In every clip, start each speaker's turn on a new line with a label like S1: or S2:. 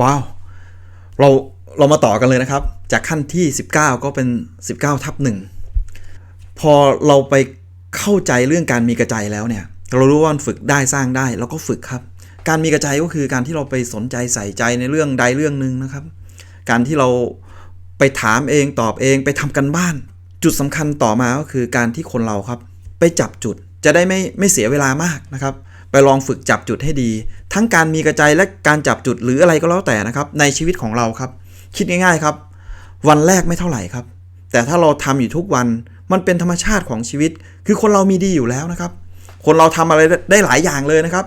S1: ว้าว เราเรามาต่อกันเลยนะครับ จากขั้นที่ 19 ก็เป็น 19 ทับหนึ่งพอเราไปเข้าใจเรื่องการมีกระจายแล้วเนี่ย เรารู้ว่ามันฝึกได้สร้างได้แล้วก็ฝึกครับ การมีกระจายก็คือการที่เราไปสนใจใส่ใจในเรื่องใดเรื่องหนึ่งนะครับ การที่เราไปถามเองตอบเองไปทำกันบ้าน จุดสำคัญต่อมาก็คือการที่คนเราครับ ไปจับจุดจะได้ไม่ไม่เสียเวลามากนะครับ ไปลองฝึกจับจุดให้ดี ทั้งการมีกระจายและการจับจุดหรืออะไรก็แล้วแต่นะครับในชีวิตของเราครับ คิดง่ายๆครับ วันแรกไม่เท่าไหร่ครับ แต่ถ้าเราทำอยู่ทุกวันมันเป็นธรรมชาติของชีวิต คือคนเรามีดีอยู่แล้วนะครับ คนเราทำอะไรได้หลายอย่างเลยนะครับ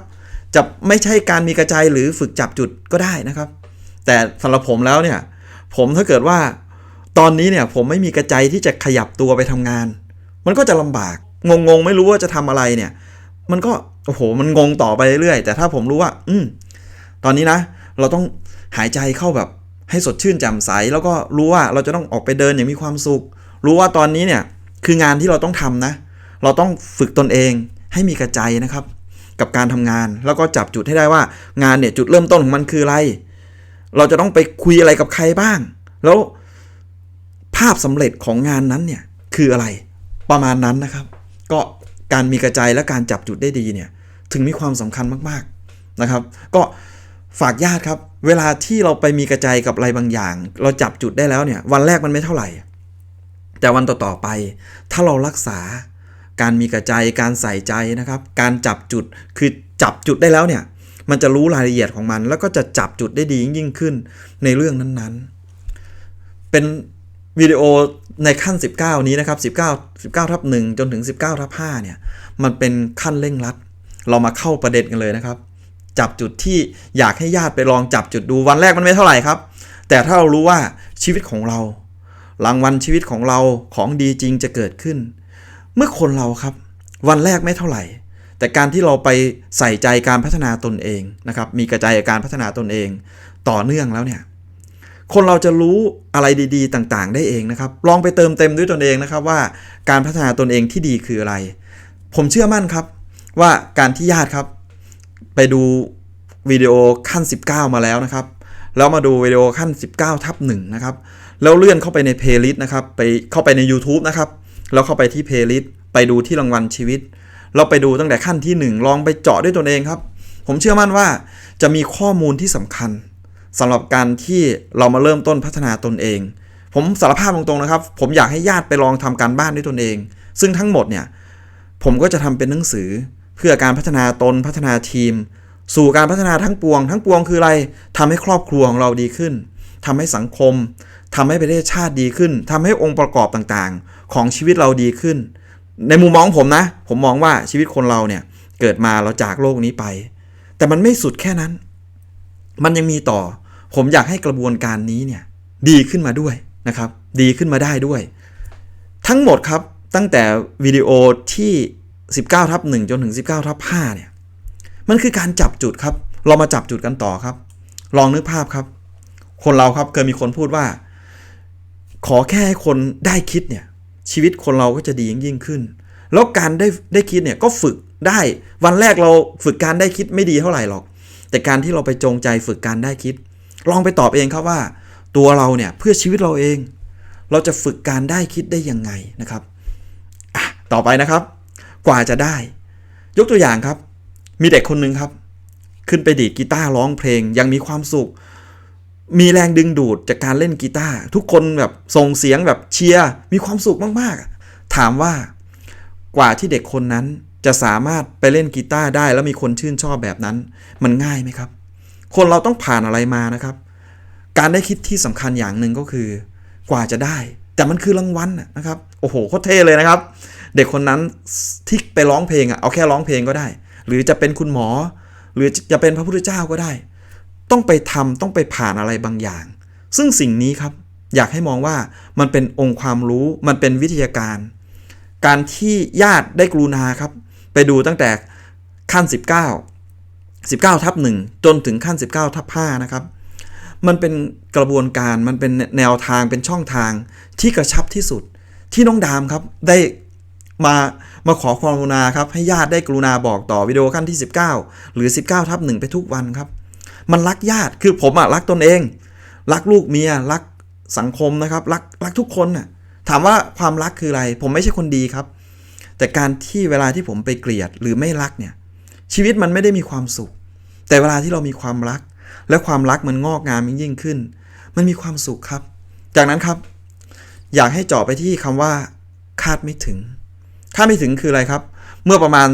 S1: จะไม่ใช่การมีกระจายหรือฝึกจับจุดก็ได้นะครับ แต่สำหรับผมแล้วเนี่ย ผมถ้าเกิดว่า ตอนนี้เนี่ยผมไม่มีกระจายที่จะขยับตัวไปทำงาน มันก็จะลำบากงงๆ ไม่รู้ว่าจะทำอะไรเนี่ย มันก็ โอ้โห มันงงต่อไปเรื่อยๆ แต่ถ้าผมรู้ว่า อืม ตอนนี้นะ เราต้องหายใจเข้าแบบให้สดชื่นแจ่มใส แล้วก็รู้ว่าเราจะต้องออกไปเดินอย่างมีความสุข รู้ว่าตอนนี้เนี่ย คืองานที่เราต้องทำนะ เราต้องฝึกตนเองให้มีกระจายนะครับ กับการทำงาน แล้วก็จับจุดให้ได้ว่า งานเนี่ยจุดเริ่มต้นของมันคืออะไร เราจะต้องไปคุยอะไรกับใครบ้าง แล้วภาพสำเร็จของงานนั้นเนี่ยคืออะไร ประมาณนั้นนะครับ ก็การมีกระจายและการจับจุดได้ดีเนี่ย ถึงมีความสำคัญมากๆนะครับ ก็ฝากญาติครับ เวลาที่เราไปมีกระจายกับอะไรบางอย่าง เราจับจุดได้แล้วเนี่ยวันแรกมันไม่เท่าไหร่ แต่วันต่อๆไป ถ้าเรารักษาการมีกระจายการใส่ใจนะครับ การจับจุดคือจับจุดได้แล้วเนี่ยมันจะรู้รายละเอียดของมัน แล้วก็จะจับจุดได้ดียิ่งขึ้นในเรื่องนั้นๆ เป็นวิดีโอในขั้น 19 นี้นะครับ 19 19ทับ1จนถึง 19ทับ5เนี่ย มันเป็นขั้นเร่งรัด เรามาเข้าประเด็นกันเลยนะครับ จับจุดที่อยากให้ญาติไปลองจับจุดดูวันแรกมันไม่เท่าไหร่ครับ แต่ถ้าเรารู้ว่าชีวิตของเรารางวัลชีวิตของเราของดีจริงจะเกิดขึ้น เมื่อคนเราครับ วันแรกไม่เท่าไหร่ แต่การที่เราไปใส่ใจการพัฒนาตนเองนะครับ มีกระจายการพัฒนาตนเอง ต่อเนื่องแล้วเนี่ยคนเราจะรู้อะไรดีๆ ต่างๆ ได้เองนะครับ ลองไปเติมเต็มด้วยตนเองนะครับว่าการพัฒนาตนเองที่ดีคืออะไร ผมเชื่อมั่นครับ ว่าการที่ญาติครับ ไปดูวิดีโอขั้น 19 มาแล้วนะครับ แล้วมาดูวิดีโอขั้น 19ทับ1นะครับ แล้วเลื่อนเข้าไปในเพลย์ลิสต์นะครับ ไปเข้าไปใน YouTube นะครับ แล้วเข้าไปที่เพลย์ลิสต์ไปดูที่รางวัลชีวิต เราไปดูตั้งแต่ขั้นที่ 1 ลองไปเจาะด้วยตนเองครับ ผมเชื่อมั่นว่าจะมีข้อมูลที่สำคัญสำหรับการที่เรามาเริ่มต้นพัฒนาตนเอง ผมสารภาพตรงๆนะครับ ผมอยากให้ญาติไปลองทำการบ้านด้วยตนเอง ซึ่งทั้งหมดเนี่ย ผมก็จะทำเป็นหนังสือ เพื่อการพัฒนาตนพัฒนาทีม สู่การพัฒนาทั้งปวง ทั้งปวงคืออะไรทำให้ครอบครัวของเราดีขึ้นทำให้สังคมทำให้ประเทศชาติดีขึ้นทำให้องค์ประกอบต่างๆ ของชีวิตเราดีขึ้น ในมุมมองผมนะ ผมมองว่าชีวิตคนเราเนี่ยเกิดมาเราจากโลกนี้ไป แต่มันไม่สุดแค่นั้น มันยังมีต่อ ผมอยากให้กระบวนการนี้เนี่ยดีขึ้นมาด้วยนะครับ ดีขึ้นมาได้ด้วย ทั้งหมดครับตั้งแต่วิดีโอที่ 19ทับ1จนถึง 19ทับ5เนี่ย มันคือการจับจุดครับ เรามาจับจุดกันต่อครับ ลองนึกภาพครับ คนเราครับเคยมีคนพูดว่า ขอแค่ให้คนได้คิดเนี่ย ชีวิตคนเราก็จะดียิ่งยิ่งขึ้น แล้วการได้ได้คิดเนี่ยก็ฝึกได้วันแรกเราฝึกการได้คิดไม่ดีเท่าไหร่หรอก แต่การที่เราไปจงใจฝึกการได้คิด ลองไปตอบเองครับว่า ตัวเราเนี่ยเพื่อชีวิตเราเอง เราจะฝึกการได้คิดได้ยังไงนะครับต่อไปนะครับ กว่าจะได้ ยกตัวอย่างครับ มีเด็กคนหนึ่งครับ ขึ้นไปดีดกีตาร์ร้องเพลงยังมีความสุข มีแรงดึงดูดจากการเล่นกีตาร์ทุกคนแบบส่งเสียงแบบเชียร์มีความสุขมากๆ ถามว่ากว่าที่เด็กคนนั้นจะสามารถไปเล่นกีตาร์ได้แล้วมีคนชื่นชอบแบบนั้น มันง่ายไหมครับ คนเราต้องผ่านอะไรมานะครับ การได้คิดที่สำคัญอย่างหนึ่งก็คือ กว่าจะได้ แต่มันคือรางวัลนะครับ โอ้โหโคตรเท่เลยนะครับ เด็กคนนั้นที่ไปร้องเพลงอะเอาแค่ร้องเพลงก็ได้ หรือจะเป็นคุณหมอ หรือจะเป็นพระพุทธเจ้าก็ได้ ต้องไปทำต้องไปผ่านอะไรบางอย่าง ซึ่งสิ่งนี้ครับอยากให้มองว่ามันเป็นองค์ความรู้มันเป็นวิทยาการ การที่ญาติได้กรุณาครับ ไปดูตั้งแต่ขั้น 19 19ทับ1จนถึงขั้น 19ทับ5นะครับ มันเป็นกระบวนการมันเป็นแนวทางเป็นช่องทางที่กระชับที่สุด ที่น้องดามครับได้ มามาขอความกรุณาครับให้ญาติได้กรุณาบอกต่อวิดีโอขั้นที่ 19 หรือ 19ทับ1ไปทุกวันครับ มันรักญาติคือผมอะรักตนเอง รักลูกเมียรักสังคมนะครับ รักรักทุกคนน่ะถามว่าความรักคืออะไร ผมไม่ใช่คนดีครับ แต่การที่เวลาที่ผมไปเกลียดหรือไม่รักเนี่ย ชีวิตมันไม่ได้มีความสุข แต่เวลาที่เรามีความรัก และความรักมันงอกงามยิ่งขึ้น มันมีความสุขครับ จากนั้นครับ อยากให้เจาะไปที่คำว่า คาดไม่ถึง คาดไม่ถึงคืออะไรครับ เมื่อประมาณ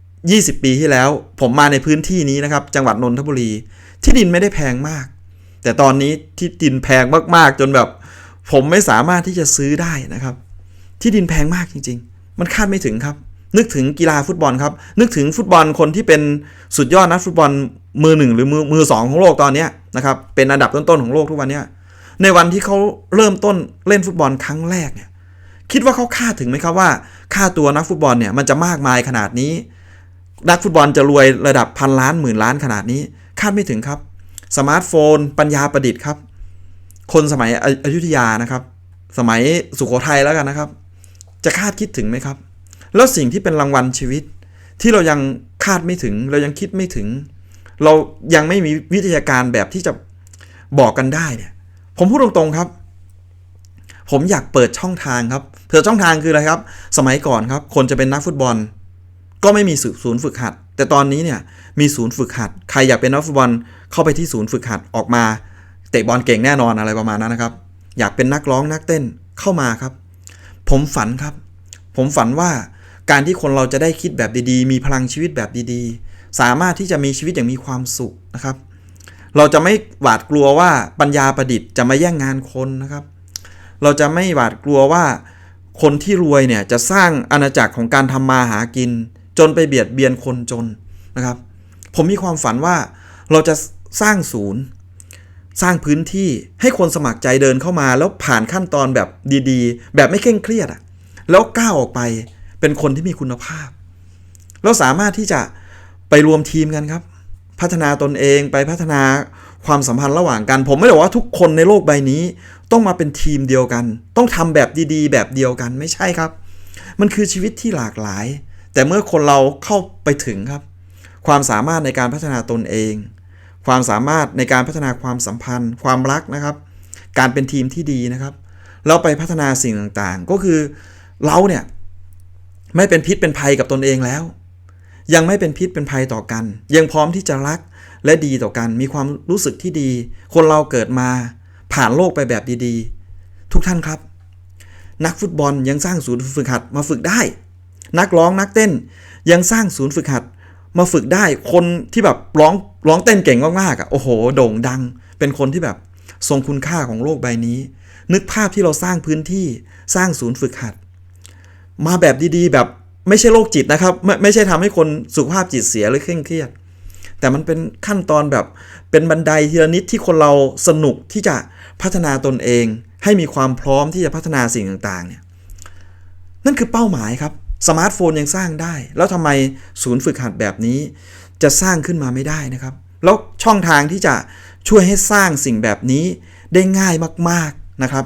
S1: 20 ปีที่แล้ว ผมมาในพื้นที่นี้นะครับ จังหวัดนนทบุรี ที่ดินไม่ได้แพงมาก แต่ตอนนี้ที่ดินแพงมากๆ จนแบบ ผมไม่สามารถที่จะซื้อได้นะครับ ที่ดินแพงมากจริง ๆ มันคาดไม่ถึงครับ นึกถึงกีฬาฟุตบอลครับ นึกถึงฟุตบอลคนที่เป็นสุดยอดนักฟุตบอลมือหนึ่งหรือมือมือสองของโลกตอนนี้นะครับเป็นอันดับต้นๆของโลกทุกวันนี้ในวันที่เขาเริ่มต้นเล่นฟุตบอลครั้งแรกเนี่ย คิดว่าเขาคาดถึงไหมครับว่า ค่าตัวนักฟุตบอลเนี่ยมันจะมากมายขนาดนี้ นักฟุตบอลจะรวยระดับพันล้านหมื่นล้านขนาดนี้ คาดไม่ถึงครับ สมาร์ทโฟน ปัญญาประดิษฐ์ครับ คนสมัยออยุธยานะครับ สมัยสุโขทัยแล้วกันนะครับ จะคาดคิดถึงไหมครับ แล้วสิ่งที่เป็นรางวัลชีวิต ที่เรายังคาดไม่ถึง เรายังคิดไม่ถึง เรายังไม่มีวิทยาการแบบที่จะบอกกันได้เนี่ย ผมพูดตรงๆครับ ผมอยากเปิดช่องทางครับเปิดช่องทางคืออะไรครับ สมัยก่อนครับ คนจะเป็นนักฟุตบอล ก็ไม่มีศูนย์ฝึกหัด แต่ตอนนี้เนี่ยมีศูนย์ฝึกหัด ใครอยากเป็นนักฟุตบอลเข้าไปที่ศูนย์ฝึกหัดออกมาเตะบอลเก่งแน่นอนอะไรประมาณนั้นนะครับ อยากเป็นนักร้องนักเต้นเข้ามาครับ ผมฝันครับ ผมฝันว่าการที่คนเราจะได้คิดแบบดีๆ มีพลังชีวิตแบบดีๆ สามารถที่จะมีชีวิตอย่างมีความสุขนะครับ เราจะไม่หวาดกลัวว่าปัญญาประดิษฐ์จะมาแย่งงานคนนะครับ เราจะไม่หวาดกลัวว่า คนที่รวยเนี่ยจะสร้างอาณาจักรของการทำมาหากิน จนไปเบียดเบียนคนจนนะครับ ผมมีความฝันว่าเราจะสร้างศูนย์ สร้างพื้นที่ให้คนสมัครใจเดินเข้ามา แล้วผ่านขั้นตอนแบบดีๆ แบบไม่เคร่งเครียดอะแล้วก้าวออกไปเป็นคนที่มีคุณภาพเราสามารถที่จะไปรวมทีมกันครับ พัฒนาตนเองไปพัฒนา ความสัมพันธ์ระหว่างกัน ผมไม่ได้บอกว่าทุกคนในโลกใบนี้ ต้องมาเป็นทีมเดียวกัน ต้องทำแบบดีๆ แบบเดียวกันไม่ใช่ครับ มันคือชีวิตที่หลากหลาย แต่เมื่อคนเราเข้าไปถึงครับ ความสามารถในการพัฒนาตนเอง ความสามารถในการพัฒนาความสัมพันธ์ ความรักนะครับ การเป็นทีมที่ดีนะครับ เราไปพัฒนาสิ่งต่างๆ ก็คือเราเนี่ยไม่เป็นพิษเป็นภัยกับตนเองแล้ว ยังไม่เป็นพิษเป็นภัยต่อกัน ยังพร้อมที่จะรัก และดีต่อกันมีความรู้สึกที่ดี คนเราเกิดมาผ่านโลกไปแบบดีๆ ทุกท่านครับ นักฟุตบอลยังสร้างศูนย์ฝึกหัดมาฝึกได้ นักร้องนักเต้นยังสร้างศูนย์ฝึกหัดมาฝึกได้คนที่แบบร้องร้องเต้นเก่งมากๆอะโอ้โห โด่งดัง เป็นคนที่แบบทรงคุณค่าของโลกใบนี้ นึกภาพที่เราสร้างพื้นที่สร้างศูนย์ฝึกหัด มาแบบดีๆ แบบไม่ใช่โรคจิตนะครับ ไม่ไม่ใช่ทำให้คนสุขภาพจิตเสียหรือเคร่งเครียด แต่มันเป็นขั้นตอนแบบเป็นบันไดทีละนิดที่คนเราสนุกที่จะพัฒนาตนเอง ให้มีความพร้อมที่จะพัฒนาสิ่งต่างๆเนี่ยนั่นคือเป้าหมายครับสมาร์ทโฟนยังสร้างได้ แล้วทำไมศูนย์ฝึกหัดแบบนี้ จะสร้างขึ้นมาไม่ได้นะครับ แล้วช่องทางที่จะช่วยให้สร้างสิ่งแบบนี้ได้ง่ายมากๆนะครับ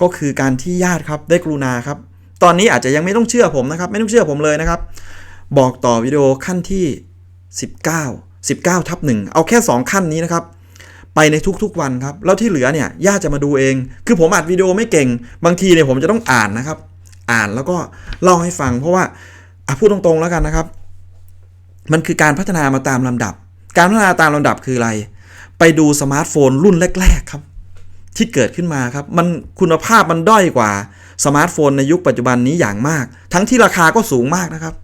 S1: ก็คือการที่ญาติครับได้กรุณาครับ ตอนนี้อาจจะยังไม่ต้องเชื่อผมนะครับ ไม่ต้องเชื่อผมเลยนะครับ บอกต่อวิดีโอขั้นที่ 19 19ทับ1เอาแค่ 2 ขั้นนี้นะครับ ไปในทุกๆวันครับ แล้วที่เหลือเนี่ยญาจะมาดูเอง คือผมอัดวิดีโอไม่เก่ง บางทีเนี่ยผมจะต้องอ่านนะครับ อ่านแล้วก็เล่าให้ฟัง เพราะว่าพูดตรงๆแล้วกันนะครับ มันคือการพัฒนามาตามลำดับ การพัฒนาตามลำดับคืออะไร ไปดูสมาร์ทโฟนรุ่นแรก ๆครับ ที่เกิดขึ้นมาครับ มันคุณภาพมันด้อยกว่าสมาร์ทโฟนในยุคปัจจุบันนี้อย่างมาก ทั้งที่ราคาก็สูงมากนะครับ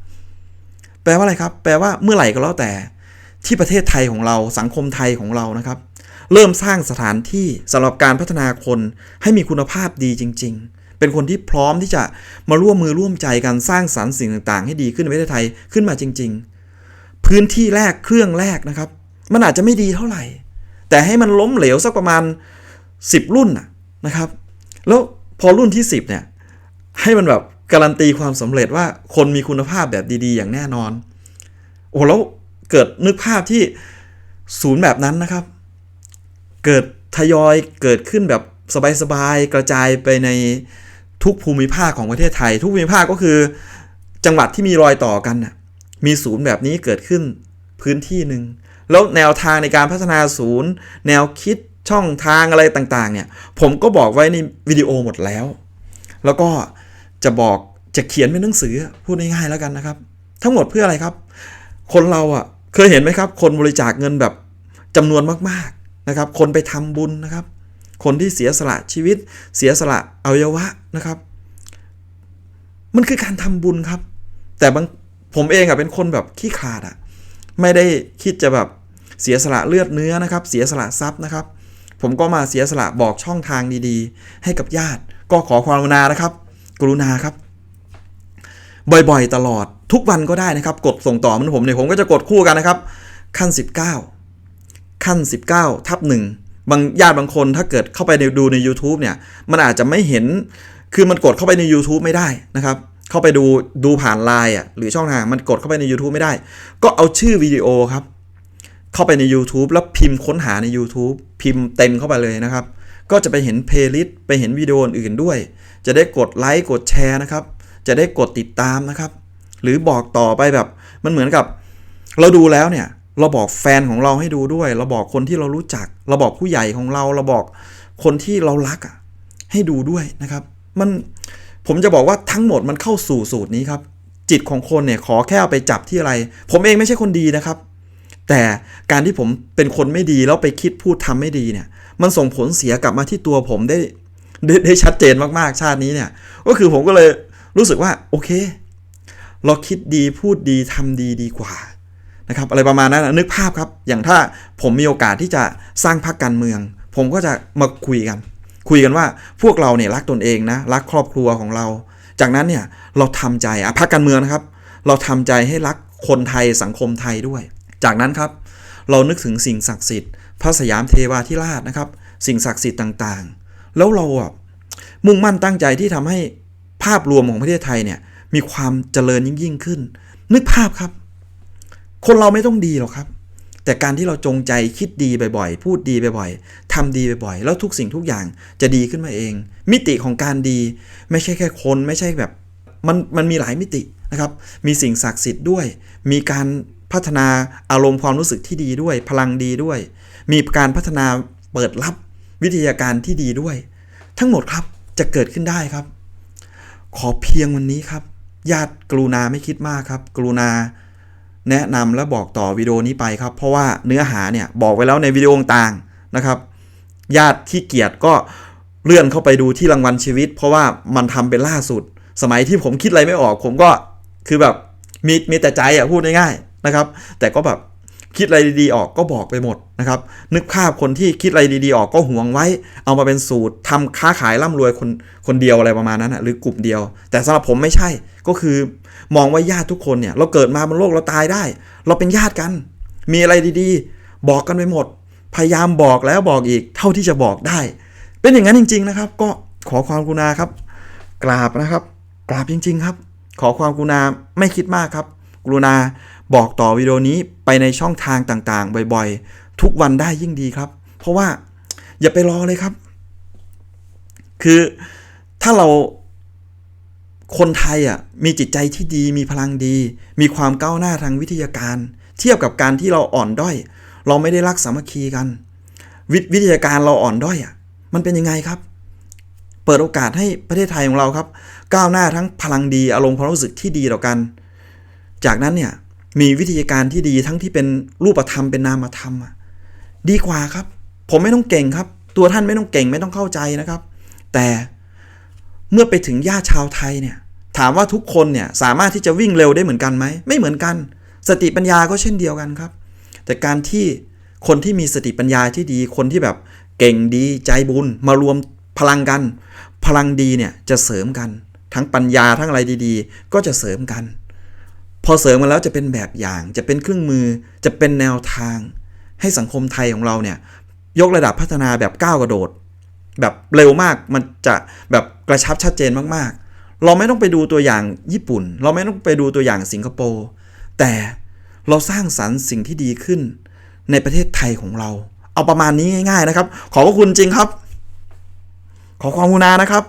S1: แปลว่าอะไรครับ แปลว่าเมื่อไหร่ก็แล้วแต่ ที่ประเทศไทยของเราสังคมไทยของเรานะครับ เริ่มสร้างสถานที่สำหรับการพัฒนาคนให้มีคุณภาพดีจริง ๆ เป็นคนที่พร้อมที่จะมาร่วมมือร่วมใจกันสร้างสรรค์สิ่งต่างๆ ให้ดีขึ้นในประเทศไทยขึ้นมาจริง ๆ พื้นที่แรกเครื่องแรกนะครับ มันอาจจะไม่ดีเท่าไหร่ แต่ให้มันล้มเหลวสักประมาณ 10 รุ่นนะครับ แล้วพอรุ่นที่ 10เนี่ยให้มันแบบการันตีความสำเร็จว่าคนมีคุณภาพแบบดีๆ อย่างแน่นอน โอ้แล้ว เกิดนึกภาพที่ศูนย์แบบนั้นนะครับ เกิดทยอยเกิดขึ้นแบบสบายๆกระจายไปในทุกภูมิภาคของประเทศไทย ทุกภูมิภาคก็คือ จังหวัดที่มีรอยต่อกันนะมีศูนย์แบบนี้เกิดขึ้นพื้นที่หนึ่งแล้วแนวทางในการพัฒนาศูนย์ แนวคิดช่องทางอะไรต่างๆ เนี่ย ผมก็บอกไว้ในวิดีโอหมดแล้ว แล้วก็จะบอกจะเขียนเป็นหนังสือพูดง่ายๆแล้วกันนะครับ ทั้งหมดเพื่ออะไรครับ คนเราอะ เคยเห็นไหมครับ คนบริจาคเงินแบบจำนวนมากๆนะครับ คนไปทำบุญนะครับ คนที่เสียสละชีวิต เสียสละอวัยวะนะครับ มันคือการทำบุญครับ แต่บางผมเองอะเป็นคนแบบขี้ขาดอะไม่ได้คิดจะแบบเสียสละเลือดเนื้อนะครับ เสียสละทรัพย์นะครับ ผมก็มาเสียสละบอกช่องทางดีๆ ให้กับญาติ ก็ขอความกรุณานะครับ กรุณาครับ บ่อยๆตลอด ทุกวันก็ได้นะครับ กดส่งต่อมือนผมเนี่ยผมก็จะกดคู่กันนะครับ ขั้น 19 ขั้น 19 ทับหนึ่งบางญาติบางคนถ้าเกิดเข้าไปในดูใน YouTube เนี่ย มันอาจจะไม่เห็น คือมันกดเข้าไปใน YouTube ไม่ได้นะครับ เข้าไปดูดูผ่านไลน์อะหรือช่องทางมันกดเข้าไปใน YouTube ไม่ได้ ก็เอาชื่อวิดีโอครับ เข้าไปใน YouTube แล้วพิมพ์ค้นหาใน YouTube พิมพ์เต็มเข้าไปเลยนะครับ ก็จะไปเห็นเพลย์ลิสต์ไปเห็นวิดีโออื่นด้วย จะได้กดไลค์กดแชร์นะครับ จะได้กดติดตามนะครับ หรือบอกต่อไปแบบ มันเหมือนกับ เราดูแล้วเนี่ย เราบอกแฟนของเราให้ดูด้วย เราบอกคนที่เรารู้จัก เราบอกผู้ใหญ่ของเรา เราบอกคนที่เรารักอะให้ดูด้วยนะครับ มันผมจะบอกว่าทั้งหมดมันเข้าสู่สูตรนี้ครับ จิตของคนเนี่ยขอแค่เอาไปจับที่อะไร ผมเองไม่ใช่คนดีนะครับ แต่การที่ผมเป็นคนไม่ดีแล้วไปคิดพูดทำไม่ดีเนี่ย มันส่งผลเสียกลับมาที่ตัวผมได้ได้ได้ชัดเจนมากๆชาตินี้เนี่ย ก็คือผมก็เลยรู้สึกว่าโอเค เราคิดดีพูดดีทำดีดีกว่านะครับอะไรประมาณนั้นนึกภาพครับ อย่างถ้าผมมีโอกาสที่จะสร้างพรรคการเมือง ผมก็จะมาคุยกัน คุยกันว่าพวกเราเนี่ยรักตนเองนะรักครอบครัวของเรา จากนั้นเนี่ยเราทำใจอะพรรคการเมืองนะครับ เราทำใจให้รักคนไทยสังคมไทยด้วย จากนั้นครับ เรานึกถึงสิ่งศักดิ์สิทธิ์พระสยามเทวาธิราชนะครับ สิ่งศักดิ์สิทธิ์ต่างๆ แล้วเราอะมุ่งมั่นตั้งใจที่ทำให้ภาพรวมของประเทศไทยเนี่ย มีความเจริญยิ่งยิ่งขึ้น นึกภาพครับ คนเราไม่ต้องดีหรอกครับ แต่การที่เราจงใจคิดดีบ่อยๆ พูดดีบ่อยๆทำดีบ่อยๆ แล้วทุกสิ่งทุกอย่างจะดีขึ้นมาเอง มิติของการดี ไม่ใช่แค่คนไม่ใช่แบบมันมันมีหลายมิตินะครับ มีสิ่งศักดิ์สิทธิ์ด้วย มีการพัฒนาอารมณ์ความรู้สึกที่ดีด้วย พลังดีด้วย มีการพัฒนาเปิดรับวิทยาการที่ดีด้วย ทั้งหมดครับจะเกิดขึ้นได้ครับ ขอเพียงวันนี้ครับ ญาติกรุณาไม่คิดมากครับ กรุณาแนะนำและบอกต่อวิดีโอนี้ไปครับ เพราะว่าเนื้อหาเนี่ยบอกไว้แล้วในวิดีโอต่างๆนะครับ ญาติที่เกียรติก็เลื่อนเข้าไปดูที่รางวัลชีวิต เพราะว่ามันทำเป็นล่าสุด สมัยที่ผมคิดอะไรไม่ออก ผมก็คือแบบมีมีแต่ใจอะพูดง่ายๆนะครับ แต่ก็แบบคิดอะไรดีๆออกก็บอกไปหมดนะครับ นึกภาพคนที่คิดอะไรดีๆออกก็ห่วงไว้ เอามาเป็นสูตรทำค้าขายร่ำรวยคนคนเดียวอะไรประมาณนั้นนะหรือกลุ่มเดียว แต่สำหรับผมไม่ใช่ ก็คือมองว่าญาติทุกคนเนี่ย เราเกิดมาบนโลกเราตายได้ เราเป็นญาติกัน มีอะไรดีๆ บอกกันไปหมด พยายามบอกแล้วบอกอีก เท่าที่จะบอกได้ เป็นอย่างนั้นจริง ๆนะครับ ก็ขอความกรุณาครับ กราบนะครับ กราบจริง ๆ ครับ ขอความกรุณาไม่คิดมากครับ กรุณาบอกต่อวิดีโอนี้ไปในช่องทางต่างๆ บ่อยๆ ทุกวันได้ยิ่งดีครับ เพราะว่าอย่าไปรอเลยครับ คือถ้าเรา คนไทยอะมีจิตใจที่ดีมีพลังดี มีความก้าวหน้าทางวิทยาการ เทียบกับการที่เราอ่อนด้อย เราไม่ได้รักสามัคคีกัน ววิทยาการเราอ่อนด้อยอะมันเป็นยังไงครับ เปิดโอกาสให้ประเทศไทยของเราครับ ก้าวหน้าทั้งพลังดีอารมณ์ความรู้สึกที่ดีต่อกัน จากนั้นเนี่ยมีวิทยาการที่ดีทั้งที่เป็นรูปธรรมเป็นนามธรรมดีกว่าครับ ผมไม่ต้องเก่งครับ ตัวท่านไม่ต้องเก่งไม่ต้องเข้าใจนะครับ แต่เมื่อไปถึงญาติชาวไทยเนี่ย ถามว่าทุกคนเนี่ยสามารถที่จะวิ่งเร็วได้เหมือนกันไหมไม่เหมือนกัน สติปัญญาก็เช่นเดียวกันครับ แต่การที่คนที่มีสติปัญญาที่ดีคนที่แบบเก่งดีใจบุญมารวมพลังกัน พลังดีเนี่ยจะเสริมกัน ทั้งปัญญาทั้งอะไรดีๆ ก็จะเสริมกัน พอเสริมกันแล้วจะเป็นแบบอย่างจะเป็นเครื่องมือจะเป็นแนวทาง ให้สังคมไทยของเราเนี่ยยกระดับพัฒนาแบบก้าวกระโดด แบบเร็วมากมันจะแบบกระชับชัดเจนมากๆ เราไม่ต้องไปดูตัวอย่างญี่ปุ่น เราไม่ต้องไปดูตัวอย่างสิงคโปร์แต่เราสร้างสรรค์สิ่งที่ดีขึ้น ในประเทศไทยของเรา เอาประมาณนี้ง่าย ๆนะครับ ขอบพระคุณจริงครับ ขอความกรุณานะครับ